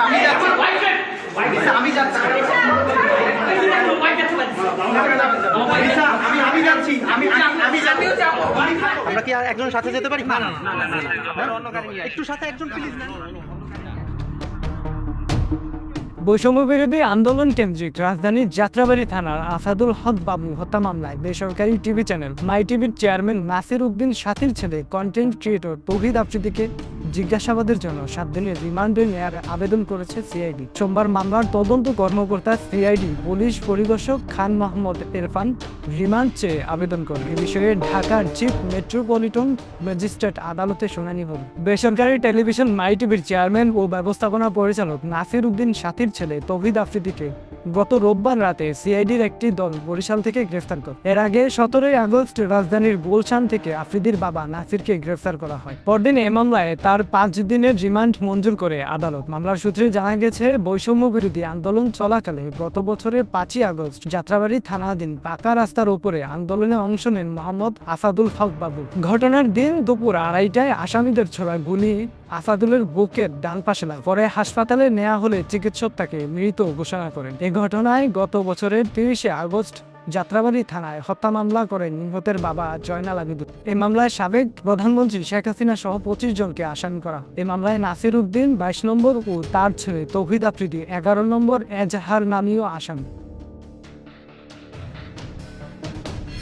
আমি যাচ্ছি আমি যাচ্ছি আমি আমি যাচ্ছি আমি আমি- আমরা কি আর একজন সাথে যেতে পারি না না একটু সাথে একজন প্লিজ না বৈষম্য বিরোধী আন্দোলন কেন্দ্রিক রাজধানীর যাত্রাবাড়ি থানার আসাদুল হক বাবু হত্যা মামলায় বেসরকারি টিভি চ্যানেল মাই টিভির চেয়ারম্যান নাসির উদ্দিন সাথীর ছেলে কন্টেন্ট ক্রিয়েটর তৌহিদ আফ্রিদিকে জিজ্ঞাসাবাদের জন্য সাত দিনের রিমান্ডে নেওয়ার আবেদন করেছে সিআইডি। সোমবার মামলার তদন্ত কর্মকর্তা সিআইডি পুলিশ পরিদর্শক খান মোহাম্মদ ইরফান রিমান্ড চেয়ে আবেদন করেন। এ বিষয়ে ঢাকার চিফ মেট্রোপলিটন ম্যাজিস্ট্রেট আদালতে শুনানি হবে। বেসরকারি টেলিভিশন মাই টিভির চেয়ারম্যান ও ব্যবস্থাপনা পরিচালক নাসির উদ্দিন সাথীর ছেলে তৌহিদ আফ্রিদিকে গত রোববার রাতে সিআইডির একটি দল বরিশাল থেকে গ্রেফতার করে। এর আগে সতেরোই আগস্ট রাজধানীর গুলশান থেকে আফ্রিদির বাবা নাসিরকে গ্রেফতার করা হয়। পরদিন এ মামলায় তার পাঁচ দিনের রিমান্ড মঞ্জুর করে আদালত। মামলার সূত্রে জানা গেছে, বৈষম্য বিরোধী আন্দোলন চলাকালে গত বছরের পাঁচই আগস্ট যাত্রাবাড়ি থানাধীন পাকা রাস্তার উপরে আন্দোলনে অংশ নেন মোহাম্মদ আসাদুল হক বাবু। ঘটনার দিন দুপুর আড়াইটায় আসামিদের ছোড়া গুলি আসাদুলের বুকের ডান পাশে লাগে পরে হাসপাতালে নেওয়া হলে চিকিৎসক তাকে মৃত ঘোষণা করেন। এ ঘটনায় গত বছরের তিরিশে আগস্ট যাত্রাবাড়ি থানায় হত্যা মামলা করেন নিহতের বাবা জয়নাল আবিদুল। এই মামলায় সাবেক প্রধানমন্ত্রী শেখ হাসিনা সহ পঁচিশ জনকে আসামি করা। এই মামলায় নাসির উদ্দিন বাইশ নম্বর ও তার ছেলে তৌহিদ আফ্রিদি এগারো নম্বর এজাহার নামীয় আসামি।